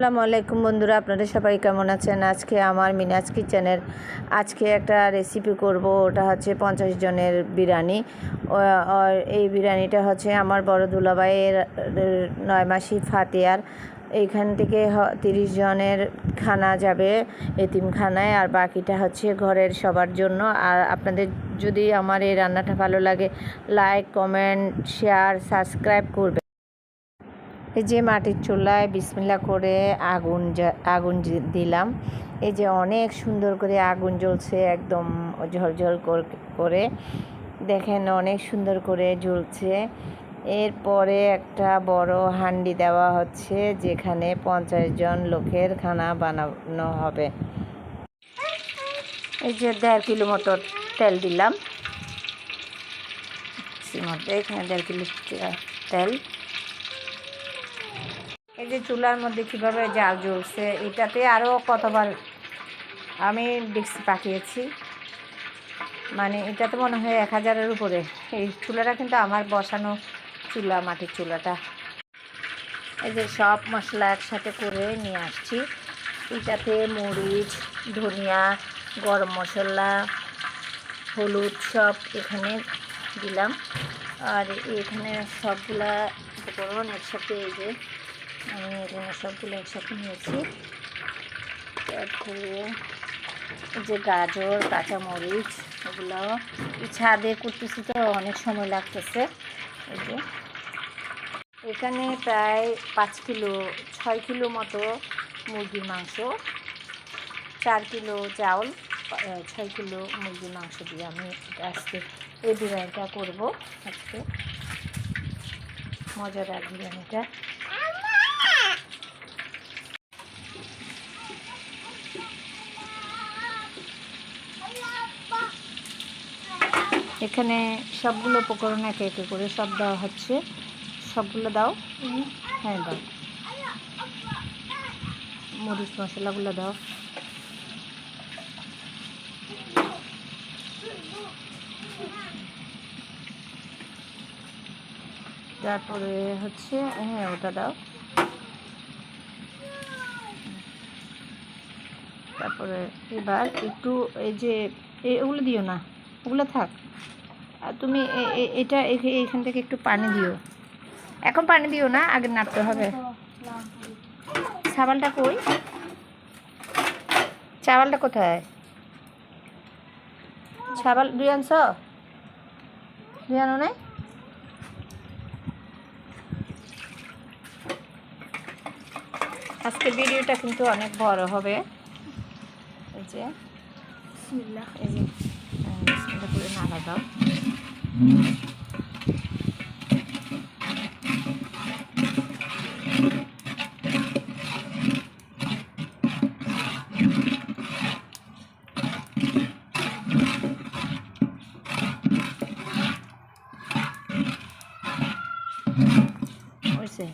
আসসালামু আলাইকুম বন্ধুরা আপনারা সবাই কেমন আছেন? আজকে আমার মিনাজ কিচেনের আজকে একটা রেসিপি করব, ওটা হচ্ছে পঞ্চাশ জনের বিরিয়ানি। এই বিরিয়ানিটা হচ্ছে আমার বড় দুলাভাইয়ের, নয় মাসি ফাতিয়ার। এইখান থেকে তিরিশ জনের খানা যাবে এতিমখানায়, আর বাকিটা হচ্ছে ঘরের সবার জন্য। আর আপনাদের যদি আমার এই রান্নাটা ভালো লাগে লাইক কমেন্ট শেয়ার সাবস্ক্রাইব করবে এই যে মাটির চুলায় বিসমিল্লা করে আগুন আগুন দিলাম। এই যে অনেক সুন্দর করে আগুন জ্বলছে একদম ঝলঝল কর- দেখেন অনেক সুন্দর করে জ্বলছে। এরপরে একটা বড় হান্ডি দেওয়া হচ্ছে, যেখানে পঞ্চাশ জন লোকের খানা বানানো হবে। এই যে দেড় কিলো মতো তেল দিলাম। এখানে দেড় কিলো তেল। এই যে চুলার মধ্যে কীভাবে জাল জ্বলছে, এটাতে আরও কতবার আমি দেখছি পাঠিয়েছি মানে এটাতে মনে হয় এক হাজারের উপরে। এই চুলাটা কিন্তু আমার বসানো চুলা, মাটির চুলাটা। এই যে সব মশলা একসাথে করে নিয়ে আসছি। এটাতে মরিচ, ধনিয়া, গরম মশলা, হলুদ সব এখানে দিলাম। আর এখানে সবগুলা উপকরণ একসাথে এই যে আমি সবগুলো একসাথে নিয়েছি। তারপরে যে গাজর, কাঁচামরিচ এই ছাদে করতেছি তো অনেক সময় লাগতেছে। এই যে এখানে প্রায় পাঁচ কিলো, ছয় কিলো মতো মুরগির মাংস, চার কিলো চাউল, ছয় কিলো মুরগির মাংস দিয়ে আমি আজকে এই বিরিয়ানিটা করব। আজকে মজাদার বিরিয়ানিটা। এখানে সবগুলো উপকরণ একে একে করে সব দেওয়া হচ্ছে। সবগুলো দাও। হ্যাঁ দাও। মরিচ মশলাগুলো দাও। তারপরে হচ্ছে হ্যাঁ ওটা দাও। তারপরে এবার একটু এই যে, এ- ওগুলো দিও না। ওগুলো থাক। তুমি এটা এইখান থেকে একটু পানি দিও। এখন পানি দিও না, আগে নাড়তে হবে। চাওয়ালটা কই? চাবালটা কোথায়? চাওয়াল, দুই আনছ? দুই আনো নাই? আজকে ভিডিওটা কিন্তু অনেক বড় হবে। এই যে এই যে। বিসমিল্লাহ করে নাড়া দাও হয়েছে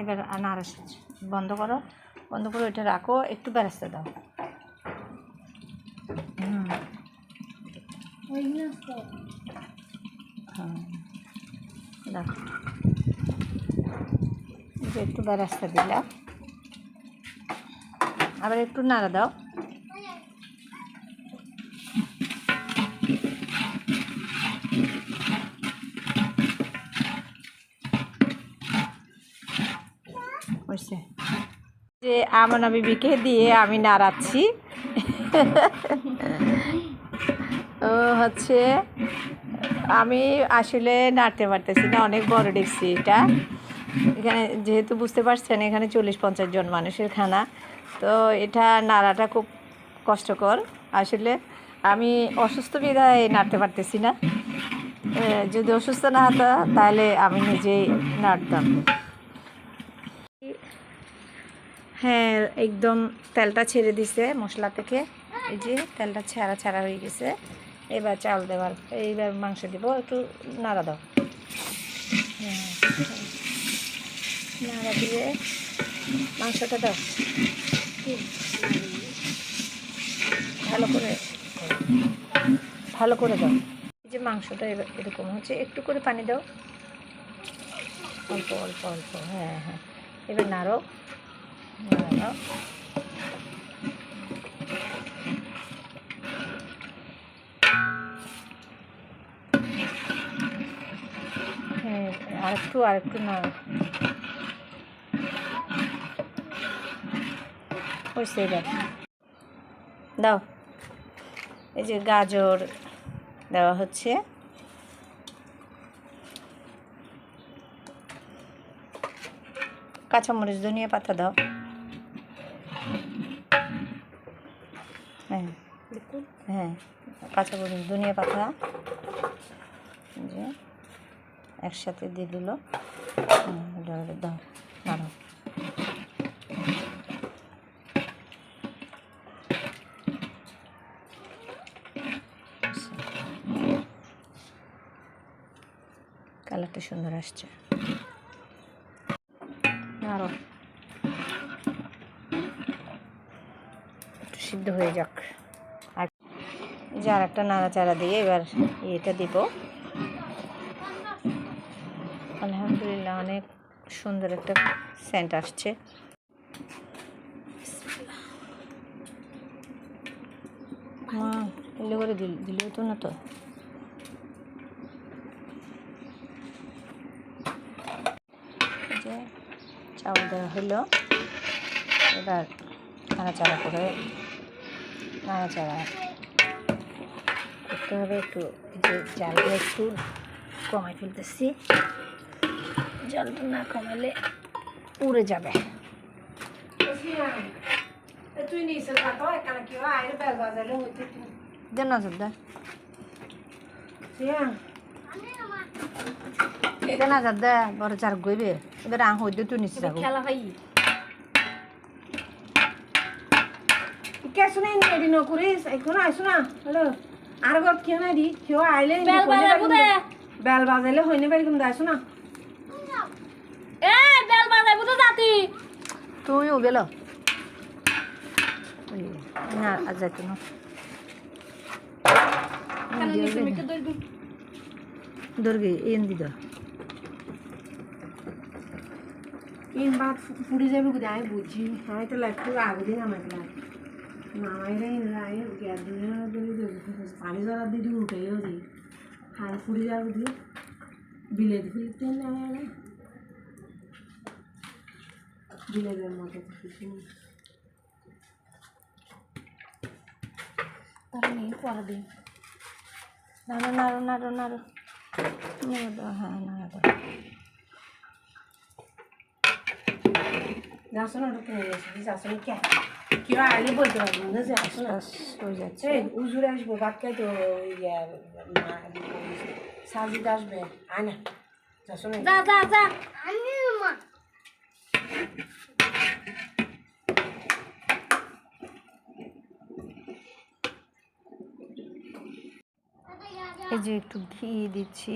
এবার নাড়া বন্ধ করো। বন্ধ করে ওইটা রাখো, একটু বেরাস্তে দাও। হুম। হ্যাঁ দাও এই যে একটু বেরাস্তা দিলাম। আবার একটু নাড়া দাও। হয়েছে। যে আমনা বিবিকে দিয়ে আমি নাড়াচ্ছি। হচ্ছে, আমি আসলে নাড়তে পারতেছি না, অনেক বড় দেখছি এটা। এখানে যেহেতু বুঝতে পারছেন, এখানে চল্লিশ পঞ্চাশ জন মানুষের খানা। তো এটা নাড়াটা খুব কষ্টকর। আসলে আমি অসুস্থ বিধায় নাড়তে পারতেছি না। যদি অসুস্থ না হতো, তাহলে আমি নিজেই নাড়তাম। হ্যাঁ একদম তেলটা ছেড়ে দিছে মশলা থেকে। এই যে তেলটা ছাড়া ছাড়া হয়ে গেছে। এবার চাল দেওয়ার এইবার মাংস দেব, একটু নাড়া দাও। নাড়া দিয়ে মাংসটা দাও। ভালো করে ভালো করে দাও। এই যে মাংসটা এবার এরকম হচ্ছে, একটু করে পানি দাও। অল্প অল্প অল্প হ্যাঁ হ্যাঁ। এবার নাড়ো, নাড়া দাও। আরেকটু আরেকটু না। হয়েছে এবার। দাও। এই যে গাজর দেওয়া হচ্ছে। কাঁচামরিচ ধনিয়া পাতা দাও। হ্যাঁ। হ্যাঁ কাঁচামরিচ ধনিয়া পাতা। একসাথে দিয়ে দিল। কালারটা সুন্দর আসছে। সিদ্ধ হয়ে যাক। আর যে আর একটা নাড়াচাড়া দিয়ে এবার এটা দিব। আলহামদুলিল্লাহ, অনেক সুন্দর একটা সেন্ট আসছে। এলে করে দিল তো না তো? চাউল দেওয়া হলো এবার নাড়াচাড়া করে, নাড়াচাড়া করতে হবে। একটু জালটা একটু কমাই ফেলতেছি। জলটা না কমালে উড়ে যাবে। বড় চার গইবে। এবার আহ হইতে তুই নিচে খেলা এদিন করিস? এখন আইসো না হ্যালো। আর গত কেউ নাই দি? কেউ আইলে বেল বাজাবো দে। বেল বাজাইলে হইনে পারি কিন্তু আইসো না এ বেল বাজাইবো তো জাতি তুইও গেল না আর যাইতো না। দুর্গি এন দিদ। তিন বাদ ফুড়ি যাবে কোথায় আমি বুঝছি আমি তো একটু আগে দিন আমার ক্লাস নামাইলে নাই গ্যাস দিলে দিলে পানি জলা দিদি উঠে দি আর ফুড়ি যাবে দি বিলেত ফিরতে না বিলেতের মতো কিছু তাহলে নেই পড়া দিন নাড়ো নাড়ো নাড়ো নাড়ো নাড়ো দাও, হ্যাঁ নাড়ো দাও। যাচ্ছ না ওটা কিনে গেছি যাচ্ছ না কে কেউ আইলে বলতে পারব না যে আসো না যাচ্ছে উজুরে আসব বাক্কাই তো ইয়ে সাজিতে আসবে আয় না যাচ্ছ যা যা যা এই যে একটু ঘি দিচ্ছি।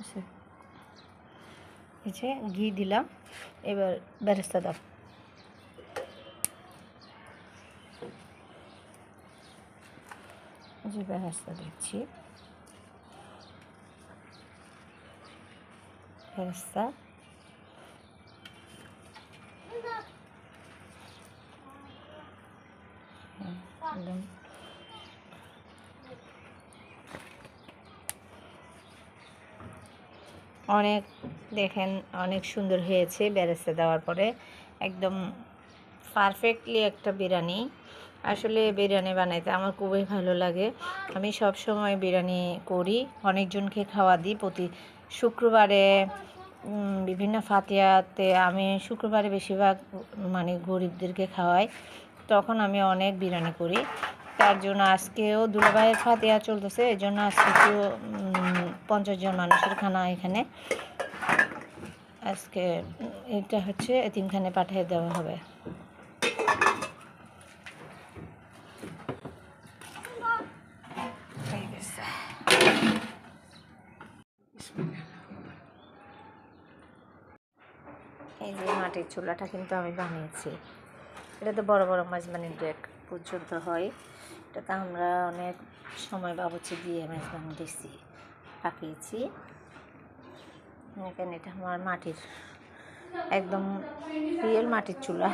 আচ্ছা। এই যে ঘি দিলাম। এবার বেরেস্তা দাও। যে বেরেস্তা দিচ্ছি বেরেস্তা একদম। অনেক দেখেন, অনেক সুন্দর হয়েছে বেরেস্তা দেওয়ার পরে। একদম পারফেক্টলি একটা বিরিয়ানি। আসলে বিরিয়ানি বানাইতে আমার খুবই ভালো লাগে। আমি সব সময় বিরিয়ানি করি অনেকজনকে খাওয়া দিই। প্রতি শুক্রবারে বিভিন্ন ফাতিয়াতে আমি শুক্রবারে বেশিরভাগ মানে গরিবদেরকে খাওয়াই। তখন আমি অনেক বিরিয়ানি করি। তার জন্য আজকেও দুলাভাইয়ের ফাতিয়া চলতেছে এই জন্য আজকে একটু উম, পঞ্চাশ জন মানুষের খানা এখানে। আজকে এটা হচ্ছে এতিমখানে পাঠিয়ে দেওয়া হবে। মাটির চুলাটা কিন্তু আমি বানিয়েছি। এটাতে বড়ো বড়ো মাছ বানি দু পর্যন্ত হয়। এটাতে আমরা অনেক সময় বাবুচি দিয়ে মাছ বানিয়েছি, পাকিয়েছি। এখানে এটা আমার মাটির, একদম রিয়েল মাটির চুলা